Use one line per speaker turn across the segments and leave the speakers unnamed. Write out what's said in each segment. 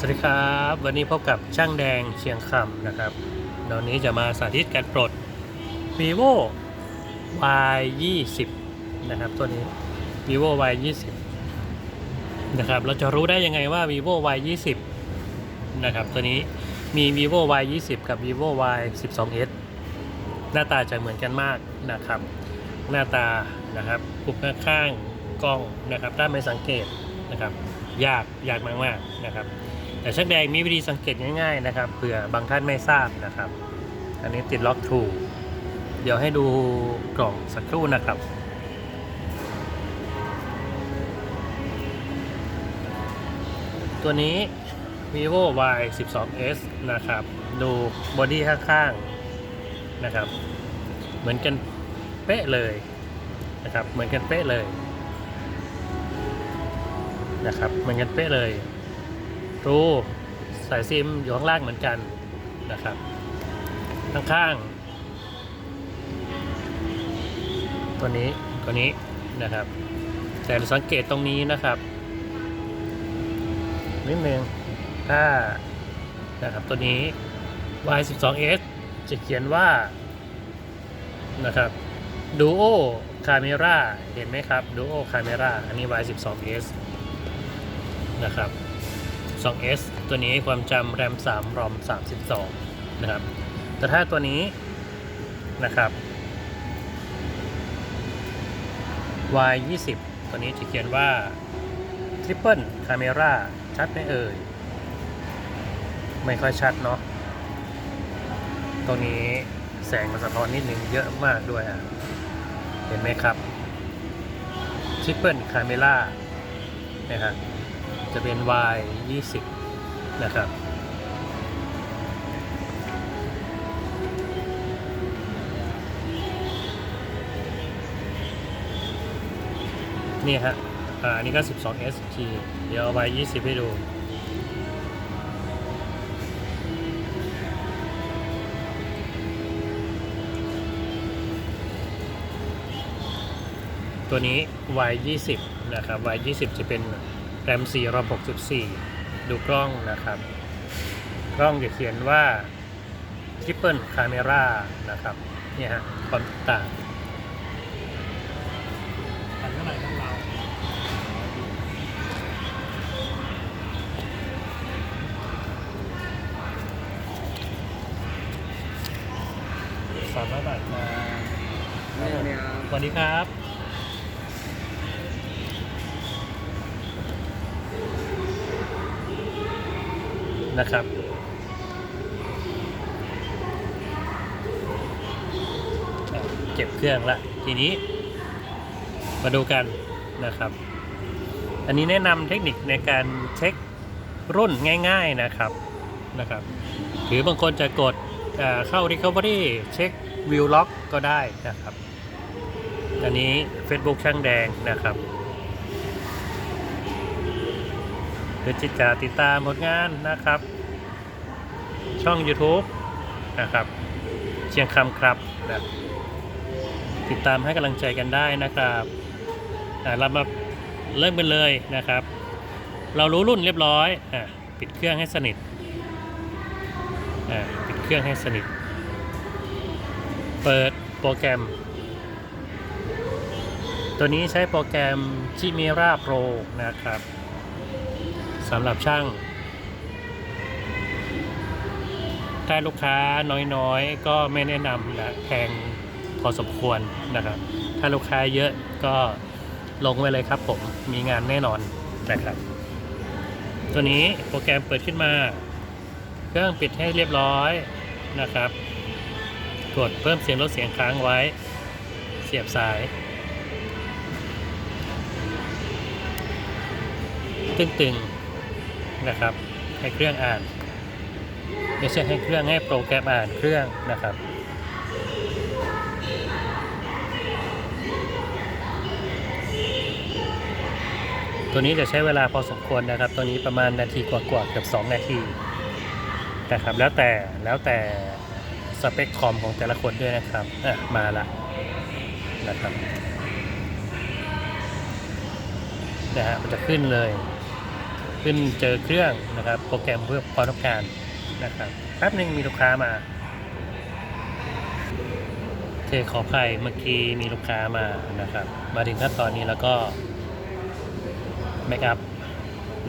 สวัสดีครับ วันนี้พบกับช่างแดงเชียงคำนะครับตอนนี้จะมาสาธิตการปลด vivo y 2 0นะครับ ตัวนี้ vivo y 2 0นะครับ เราจะรู้ได้ยังไงว่า vivo y 2 0นะครับ ตัวนี้มี vivo y 2 0กับ vivo y 1 2 s หน้าตาจะเหมือนกันมากนะครับ หน้าตานะครับปุบข้างๆกล้องนะครับ ถ้าไม่สังเกตนะครับ ยากยากมากๆนะครับ แต่ชักแดงมีวิธีสังเกตง่าย ๆ นะครับเผื่อบางท่านไม่ทราบนะครับ อันนี้ติดล็อกทูเดี๋ยวให้ดูกล่องสักครู่นะครับตัวนี้ vivo y 1 2 s นะครับ ดูบอดี้ข้างๆนะครับ เหมือนกันเป๊ะเลยนะครับ เหมือนกันเป๊ะเลยนะครับ เหมือนกันเป๊ะเลย รูสายซิมอยู่ข้างล่างเหมือนกันนะครับ ข้างๆตัวนี้ตัวนี้นะครับ แต่สังเกตตรงนี้นะครับ นิดนึงถ้านะครับตัวนี้ y 1 2 s จะเขียนว่านะครับ duo camera เห็นไหมครับ duo camera อันนี้ y 1 2 s นะครับ 2S ตัวนี้ความจำแรม3รอม32 นะครับ แต่ถ้าตัวนี้นะครับ Y 20 ตัวนี้จะเขียนว่า Triple Camera ชัดไหมเอ่ย ไม่ค่อยชัดเนาะตรงนี้แสงมันสะท้อนนิดนึงเยอะมากด้วยอะ เห็นไหมครับ Triple Camera นะครับ จะเป็น y 20 นะครับ นี่ฮะอ่าอันนี้ก็ 12 ST เดี๋ยวเอา y 20 ให้ดูตัวนี้ y 20 นะครับ y 20 จะเป็น แรม4รอม64 ดูกล้องนะครับ กล้องจะเขียนว่า Triple Camera นะครับ เนี่ยฮะความต่างอันเท่าไหร่ของเราสามร้อยบาทครับสวัสดีครับ นะครับ เก็บเครื่องละทีนี้ มาดูกันนะครับ อันนี้แนะนำเทคนิคในการเช็ครุ่นง่าย ๆนะครับนะครับ หรือบางคนจะกดเอ่อเข้า Recovery เช็ค View Log ก็ได้นะครับ อันนี้ Facebook ช่างแดงนะครับ รือจิตจะติดตามผลงานนะครับ ช่อง YouTube นะครับ เชียงคำครับนะติดตามให้กำลังใจกันได้นะครับเรามาเริ่มกันเลยนะครับ เรารู้รุ่นเรียบร้อยอปิดเครื่องให้สนิทปิดเครื่องให้สนิท เปิดโปรแกรม ตัวนี้ใช้โปรแกรม Chimera Pro นะครับ สำหรับช่าง ถ้าลูกค้าน้อยๆ ก็ไม่แนะนำนะแพงพอสมควรนะครับ ถ้าลูกค้าเยอะก็ลงไว้เลยครับผมมีงานแน่นอนนะครับ ตัวนี้โปรแกรมเปิดขึ้นมา เครื่องปิดให้เรียบร้อยนะครับ กดเพิ่มเสียงลดเสียงค้างไว้ เสียบสายตึงๆ นะครับ ให้เครื่องอ่านไม่ใช่ให้เครื่องให้โปรแกรมอ่านเครื่องนะครับตัวนี้จะใช้เวลาพอสมควรนะครับ ตัวนี้ประมาณนาทีกว่าๆเกือบ2 นาทีนะครับ แล้วแต่แล้วแต่สเปคคอมของแต่ละคนด้วยนะครับอะมาละนะครับนะฮะมันจะขึ้นเลย ขึ้นเจอเครื่องนะครับ โปรแกรมเพื่อความต้องการนะครับแป๊บหนึ่งมีลูกค้ามาโอเคขออภัยเมื่อกี้มีลูกค้ามานะครับ มาถึงขั้นตอนนี้แล้วก็แบ็กอัพ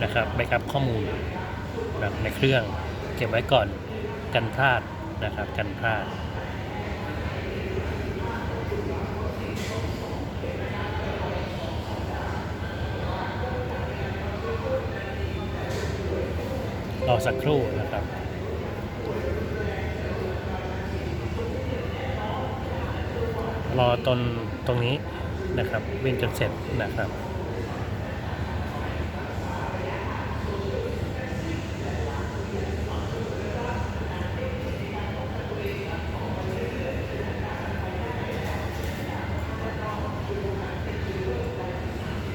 นะครับแบ็กอัพข้อมูลนะครับในเครื่องเก็บไว้ก่อนกันพลาดนะครับกันพลาด รอสักครู่นะครับรอตนตรงนี้นะครับวิ่งจนเสร็จนะครับ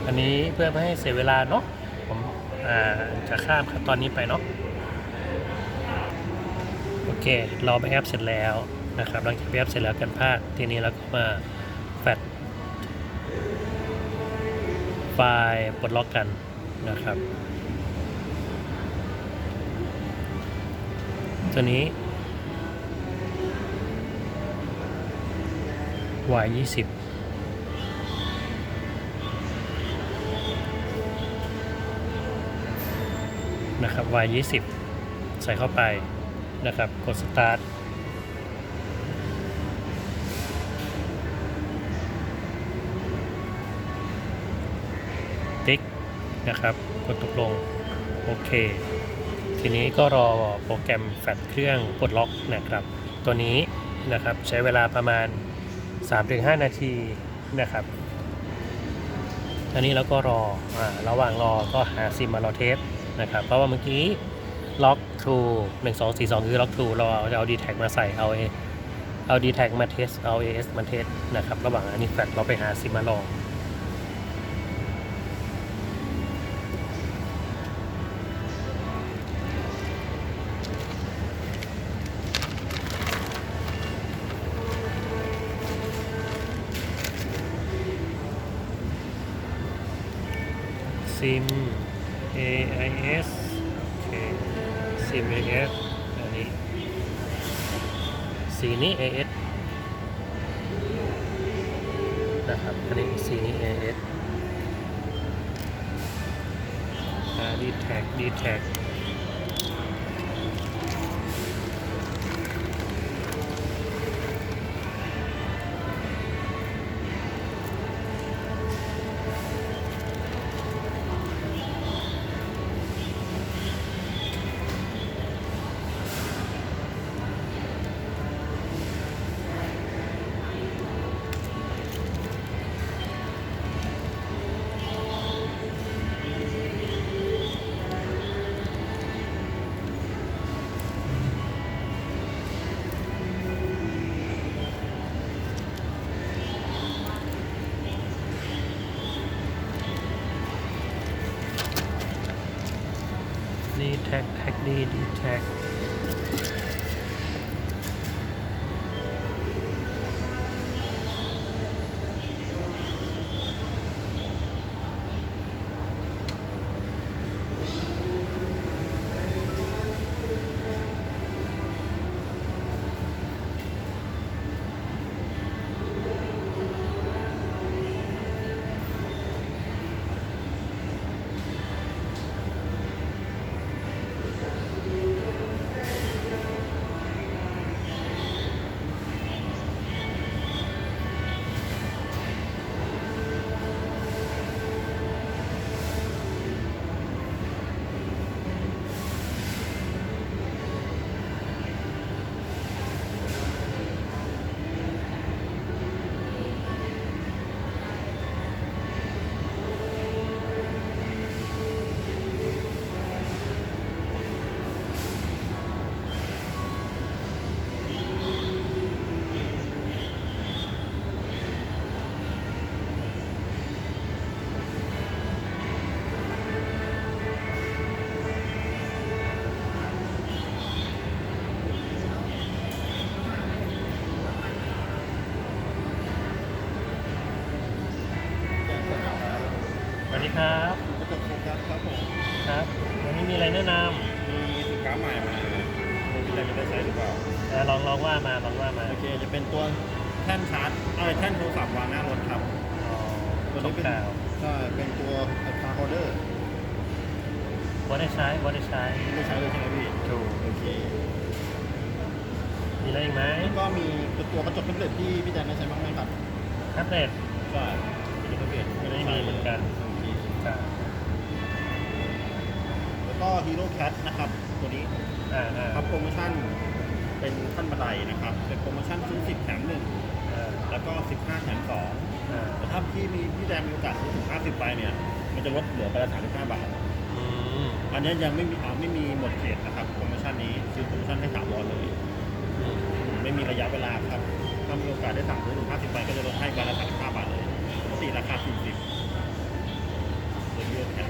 อันนี้เพื่อไม่ให้เสียเวลาเนาะผมจะข้ามขั้นตอนนี้ไปเนาะ เค เราไปแอปเสร็จแล้วนะครับหลังจากไปแอปเสร็จแล้วกันภาคทีนี้เราก็มาแฟดไฟล์ปลดล็อกกันนะครับตัวนี้ y 2 0นะครับ y 2 0ใส่เข้าไป นะครับ กด start ติ๊กนะครับ กดตกลง โอเค ทีนี้ก็รอโปรแกรมแฟลชเครื่องปลดล็อกนะครับ ตัวนี้นะครับใช้เวลาประมาณ 3-5 นาทีนะครับอันนี้เราก็รออระหว่างรอก็หาซิมมารอเทสนะครับ เพราะว่าเมื่อกี้ ล็อก True 1 2 4 2คือล็อก True เราเอาจะเอา d t แทมาใส่เอาเอเอา d t แทมาเทสเอา AS มาเทสนะครับ ระหว่างอันนี้แฟลเราไปหาซิมมาลองซิม นะครับอันนี้สีนี้ AS อ่า d t a g d t ดีแท็กแท็กดีดีแท็ก นี้ก
เป็น
ข่าว
ใช่เป็นตัวคาร์โฮเดอร์
บอได้ใช้บอได้ใช้
ไม่ใช้เลยใช่ไหมพี่
ถูก
โอเค
มีอะไรอีกไหม
แล้วก็มีเป็นตัวกระจกแท็บเล็ตที่พี่แดงได้ใช้บ้างไหมครับ
แท็บเล็ต
ใช่กระจกแท็บเล็ต
ไม่มีเหมือนกัน
โอเค
อ่า
แล้วก็ฮีโร่แคทนะครับตัวนี้
อ่าอ่า
ครับโปรโมชั่นเป็นขั้นบันไดนะครับ เป็นโปรโมชั่นซื้อ10แถม1
อ่า
แล้วก็ 15แถม2
อ่า
แต่ถ้าพี่มีพี่แดงมีโอกาสซื้อถึง50ไปเนี่ย มันจะลดเหลือไปละ35บาท
อืม
อันนี้ยังไม่มีอ่าไม่มีหมดเขตนะครับโปรโมชั่นนี้ซื้อโปรโมชั่นให้สามร้อยเลย
อืม
อืมไม่มีระยะเวลาครับ ถ้ามีโอกาสได้สั่งซื้อถึง50ไปก็จะลดให้ใบละ35บาทเลยปกติราคา40เยอะๆแค่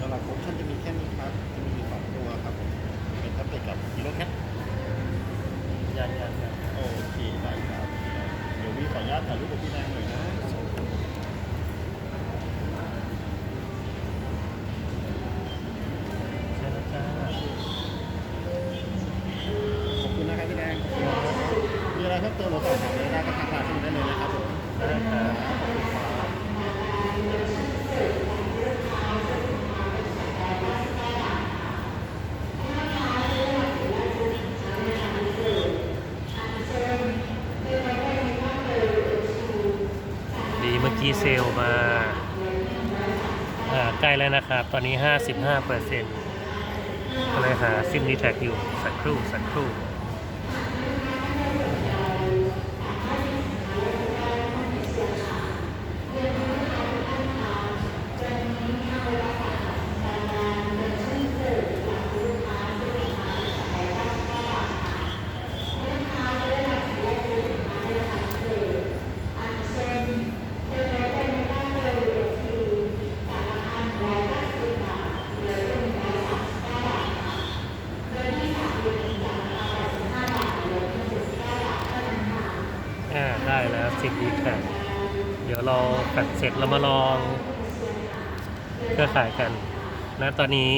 สำหรับโปรโมชั่นจะมีแค่นี้ครับ จะมีอยู่สองตัวครับ เป็นแท็บเล็ตกับฮีโร่แคท
ยังยังยัง
โอเคได้ครับ เดี๋ยววีขออนุญาตถ่ายรูปกับพี่แดงหน่อยนะ
ใช่แล้วจ้า
ขอบคุณนะครับพี่แดงขอบคุณครับมีอะไรเพิ่มเติมหรือสอบถามอะไรได้ก็ทักทายที่ได้เลยนะครับผม
ได้ครับ
ขอบคุณครับ
ดีเซลมาใกล้แล้วนะครับ ตอนนี้ 55เปอร์เซ็นต์ก็เลยหาซิมดีแท็กอยู่สักครู่สักครู่ รือข่ายกันนะตอนนี้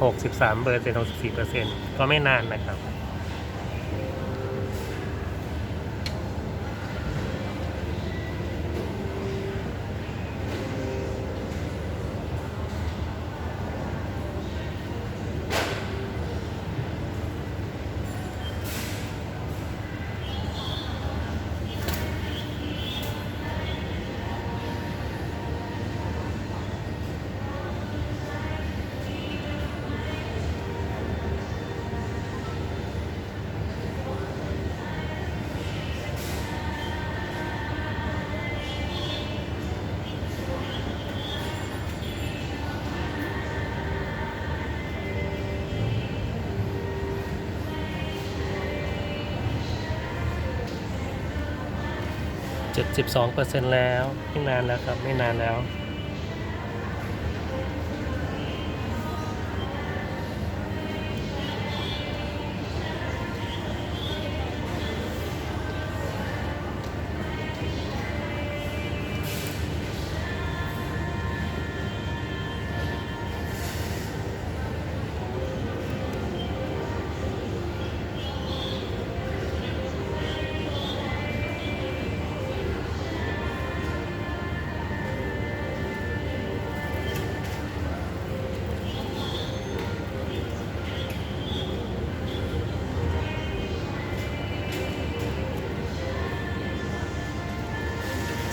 63เปอร์เซ็นต์64เปอร์เซ็นต์ก็ไม่นานนะครับ 72เปอร์เซ็นต์แล้วไม่นานแล้วครับไม่นานแล้ว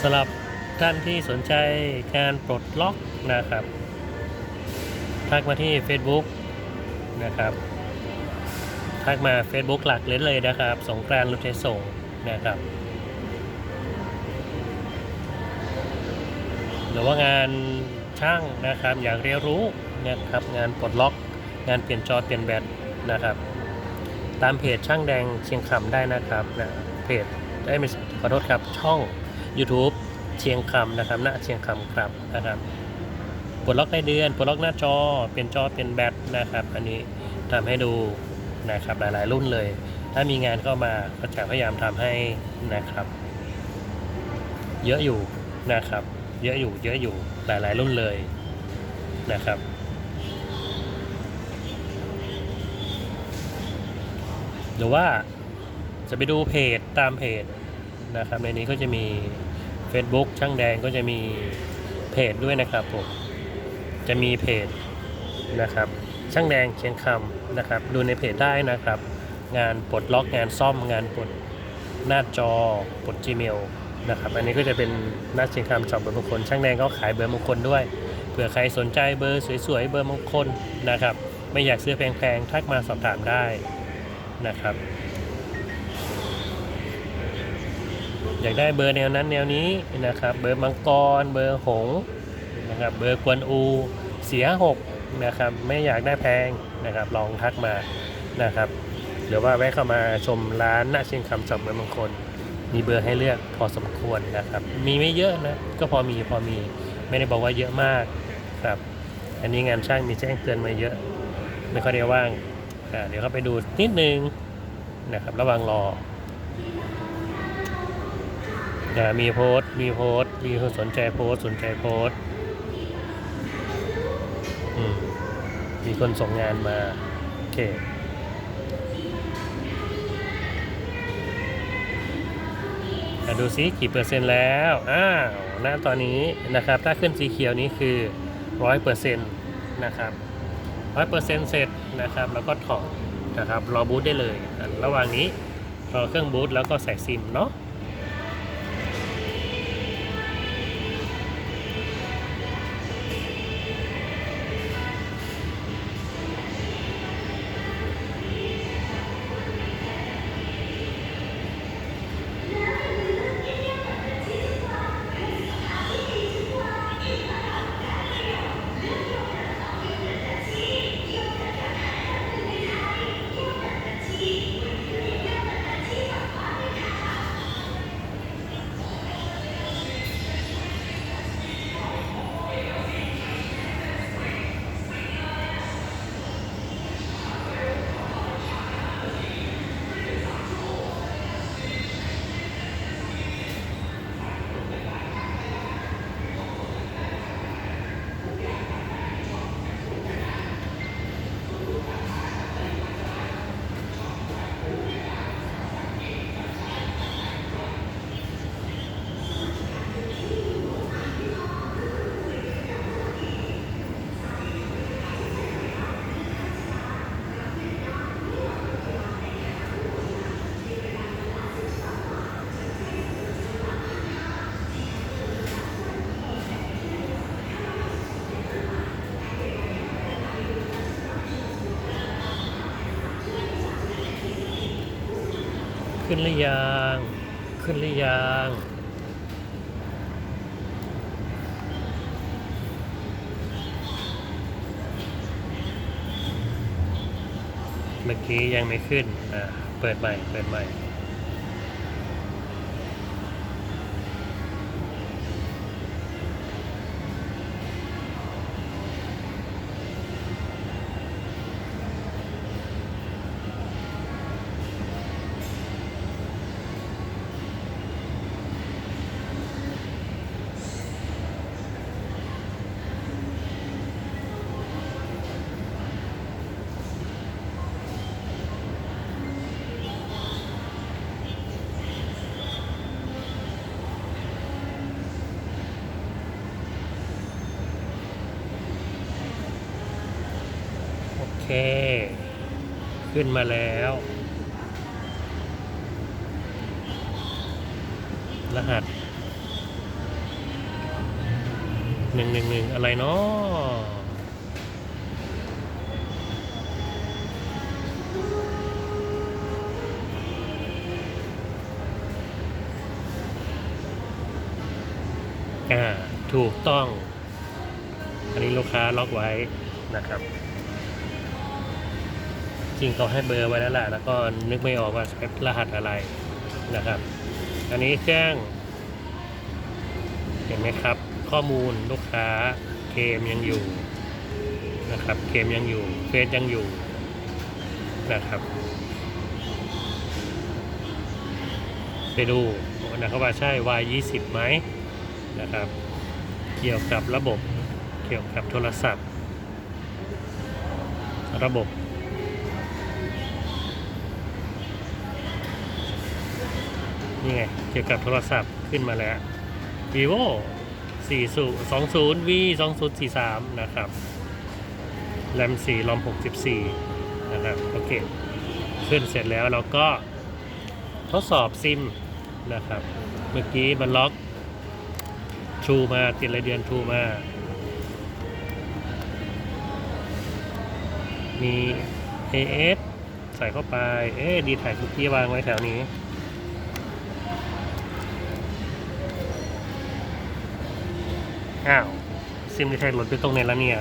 สำหรับท่านที่สนใจการปลดล็อกนะครับทักมาที่ Facebook นะครับทักมา Facebook หลักเลยเลยนะครับ สงกรานต์รถเทส่งนะครับ หรือว่างานช่างนะครับ อยากเรียนรู้นะครับ งานปลดล็อก งานเปลี่ยนจอเปลี่ยนแบตนะครับ ตามเพจช่างแดงเชียงคำได้นะครับนะเพจได้ไม่ขอโทษครับช่อง YouTube เชียงคำนะครับณเชียงคำครับนะครับปลดล็อกรายเดือนปลดล็อกหน้าจอเป็นจอเป็นแบตนะครับ อันนี้ทำให้ดูนะครับหลายๆ รุ่นเลย ถ้ามีงานเข้ามาก็จะพยายามทำให้นะครับ เยอะอยู่นะครับ เยอะอยู่เยอะอยู่หลายๆ รุ่นเลยนะครับหรือว่าจะไปดูเพจตามเพจ นะครับ ในนี้ก็จะมี Facebook ช่างแดงก็จะมีเพจด้วยนะครับผมจะมีเพจนะครับ ช่างแดงเชียงคำนะครับ ดูในเพจได้นะครับ งานปลดล็อกงานซ่อมงานปลดหน้าจอปลด Gmail นะครับอันนี้ก็จะเป็นหน้าเชียงคำช็อปเบอร์มงคลช่างแดงก็ขายเบอร์มงคลด้วยเผื่อใครสนใจเบอร์สวยๆเบอร์มงคลนะครับ ไม่อยากซื้อแพงๆทักมาสอบถามได้นะครับ อยากได้เบอร์แนวนั้นแนวนี้นะครับ เบอร์มังกร เบอร์หงนะครับเบอร์กวนอูเสียหกนะครับไม่อยากได้แพงนะครับลองทักมานะครับหรือว่าแวะเข้ามาชมร้านนาเชียงคำช็อปเบอร์มงคลมีเบอร์ให้เลือกพอสมควรนะครับ มีไม่เยอะนะก็พอมีพอมีไม่ได้บอกว่าเยอะมากครับ อันนี้งานช่างมีแจ้งเตือนมาเยอะไม่ค่อยได้ว่างเดี๋ยวเข้าไปดูนิดนึงนะครับระว่างรอ มีโพสมีโพสมีคนสนใจโพสสนใจโพสอืมมีคนส่งงานมา โอเคดูซิกี่เปอร์เซ็นต์แล้ว อ้าวหน้าตอนนี้นะครับ ถ้าขึ้นสีเขียวนี้คือร้อยเปอร์เซ็นต์นะครับร้อยเปอร์เซ็นต์เสร็จนะครับ แล้วก็ถอดนะครับ รอบูตได้เลย ระหว่างนี้รอเครื่องบูตแล้วก็ใส่ซิมเนาะ หรือยัง ขึ้นหรือยังเมื่อกี้ยังไม่ขึ้น อ่า เปิดใหม่ เปิดใหม่ ขึ้นมาแล้ว รหัสหนึ่งหนึ่งหนึ่งอะไรเนาะอ่า ถูกต้อง อันนี้ลูกค้าล็อกไว้นะครับ ริงเขาให้เบอร์ไว้แล้วแหละแล้วก็นึกไม่ออกว่าใช้รหัสอะไรนะครับ อันนี้แจ้ง เห็นไหมครับ ข้อมูลลูกค้าเคมยังอยู่นะครับเคมยังอยู่เฟสยังอยู่นะครับไปดูนะครับว่าใช่ Y 2 0 ไหมนะครับ เกี่ยวกับระบบเกี่ยวกับโทรศัพท์ ระบบ นี่ไง เกี่ยวกับโทรศัพท์ขึ้นมาแล้ว vivo 40 20 v 2043 นะครับ แรม 4 รอม 64 นะครับ โอเค ขึ้นเสร็จแล้วเราก็ทดสอบซิมนะครับ เมื่อกี้มันล็อกชูมาติดรายเดือนชูมา มี AS ใส่เข้าไป เอ๊ดีถ่ายคุกกี้วางไว้แถวนี้ อ้าวซิมดีแท็กหล่นไปตรงไหนแล้วเนี่ย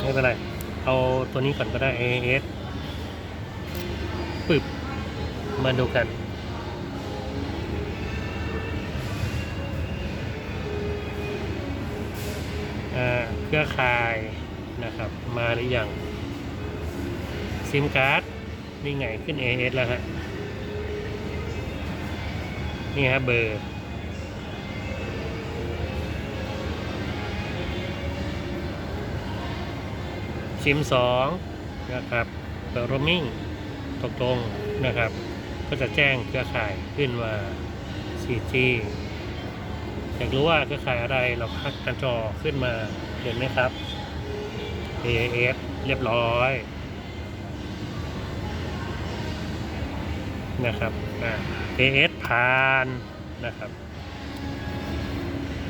ไม่เป็นไร เอาตัวนี้ก่อนก็ได้ AS ปึบมาดูกัน เครือข่ายนะครับ มาหรือยัง ซิมการ์ด นี่ไงขึ้น AS แล้วฮะ นี่ฮะเบอร์ ซิมสองนะครับเปิดโรมมิ่งตกลงนะครับ ก็จะแจ้งเครือข่ายขึ้นว่า 4G อยากรู้ว่าเครือข่ายอะไรเราพักกระจอขึ้นมาเห็นไหมครับ AIS เรียบร้อยนะครับ A S ผ่านนะครับ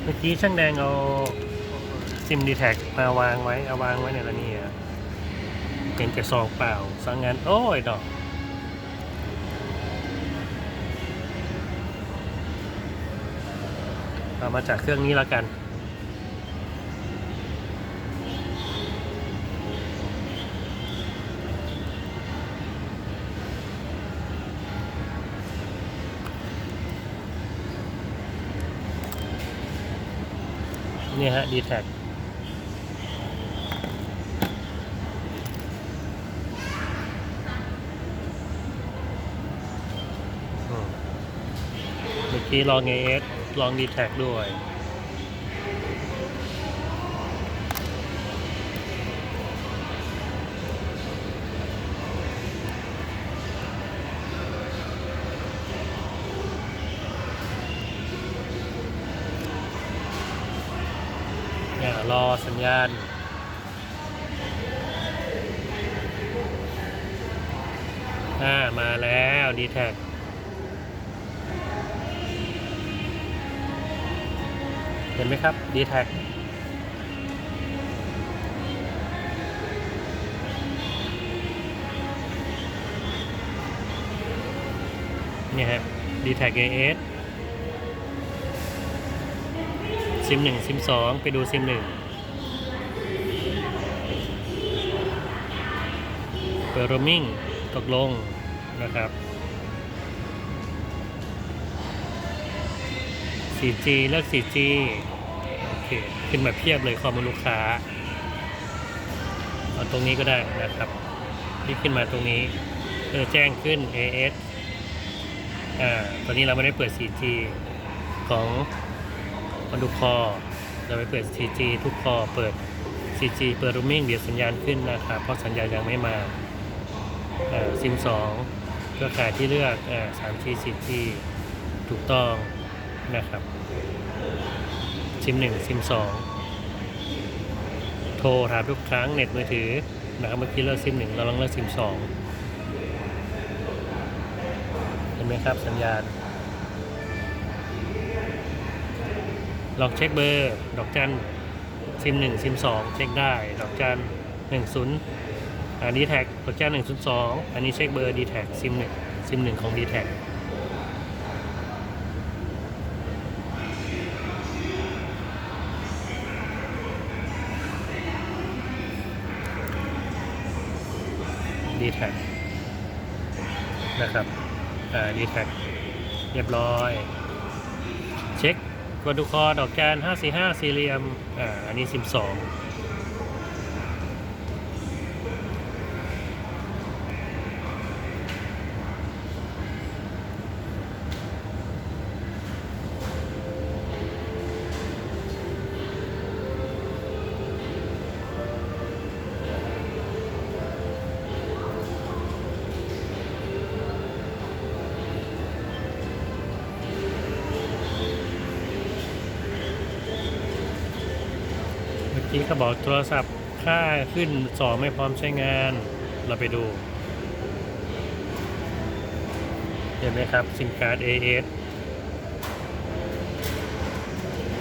เมื่อกี้ช่างแดงเอา ซิมดีแท็กมาวางไว้เอาวางไว้ในละนี่อะเห็นแต่ซองเปล่าสังงั้นโอ้ยดอกเอามาจากเครื่องนี้แล้วกัน นี่ฮะ d t แท็เมื่อกี้ลอง AS ลอง d t แท็กด้วยเนี่ยรอสัญญาณอ่ามาแล้วดีแท็ก เห็นไหมครับดีแท็เนี่ยฮะดีแท็กเอสซิมหนึ่งซิมสองไปดูซิมหนึ่งเปิดโรมมิ่งตกลงนะครับ 4G เลือก 4G โอเคขึ้นมาเพียบเลยข้อมูลลูกค้าเอาตรงนี้ก็ได้นะครับที่ขึ้นมาตรงนี้เออแจ้งขึ้น AS อ่าตอนนี้เราไม่ได้เปิด 4G ของมันดูคอเราไปเปิด 4G ทุกคอเปิด 4G เปิดรูมิ่งเดี๋ยวสัญญาณขึ้นนะครับเพราะสัญญาณยังไม่มาซิม2เครือข่ายที่เลือกอ่า 3G 4G ถูกต้อง นะครับ ซิม1ซิม2โทรถามทุกครั้งเน็ตมือถือนะครับเมื่อกี้เลือกซิม1เราลองเลือกซิม2เห็นไหมครับสัญญาณ ลองเช็คเบอร์ ดอกจันซิมหนึ่งซิมสองเช็คได้ ดอกจันหนึ่งศูนย์อันนี้แท็กดอกจันหนึ่งศูนย์สองอันนี้เช็คเบอร์ดีแท็กซิมหนึ่งซิมหนึ่งของดีแท็ก ดีแท็กนะครับอ่าดีแท็กเรียบร้อย เช็คกดดูคอดอกจาน545สี่เหลี่ยมอ่าอันนี้ 12 เมื่อกี้เขาบอกโทรศัพท์ค่าขึ้นสองไม่พร้อมใช้งาน เราไปดู เห็นไหมครับซิมการ์ด AS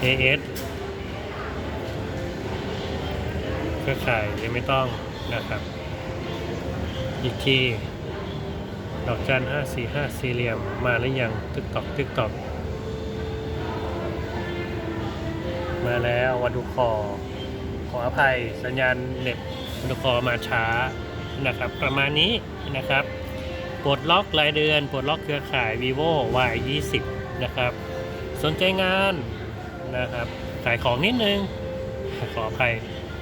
AS เครือข่ายยังไม่ต้องนะครับ อีกทีดอกจัน5 4 5สี่ห้าสี่เหลี่ยมมาแล้วยังตึกตอกตึกตอกมาแล้ววันดูคอ ออภัยสัญญาณเน็ตวันคอมาช้านะครับ ประมาณนี้นะครับปลดล็อกรายเดือนปลดล็อกเครือข่าย vivo y 2 0นะครับ สนใจงานนะครับขายของนิดนึง ขออภัย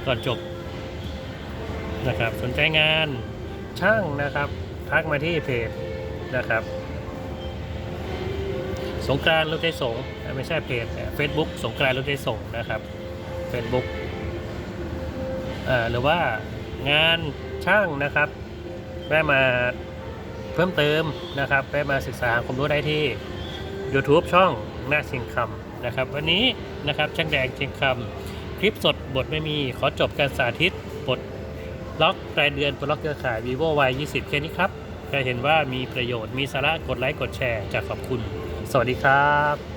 ก่อนจบนะครับ สนใจงานช่างนะครับ ทักมาที่เพจนะครับ สงกรานต์รถได้ส่งไม่ใช่เพจเฟซบุ๊กสงกรานต์รถได้ส่งนะครับเฟซบุ๊ก หรือว่างานช่างนะครับแวะมาเพิ่มเติมนะครับแวะมาศึกษาความรู้ได้ที่ YouTube ช่องหน้าเชียงคำนะครับ วันนี้นะครับช่างแดงเชียงคำคลิปสดบทไม่มีขอจบการสาธิตบทล็อกรายเดือนปลดล็อกเครือข่าย vivo y 2 0แค่นี้ครับใครเห็นว่ามีประโยชน์มีสาระกดไลค์กดแชร์จากขอบคุณ สวัสดีครับ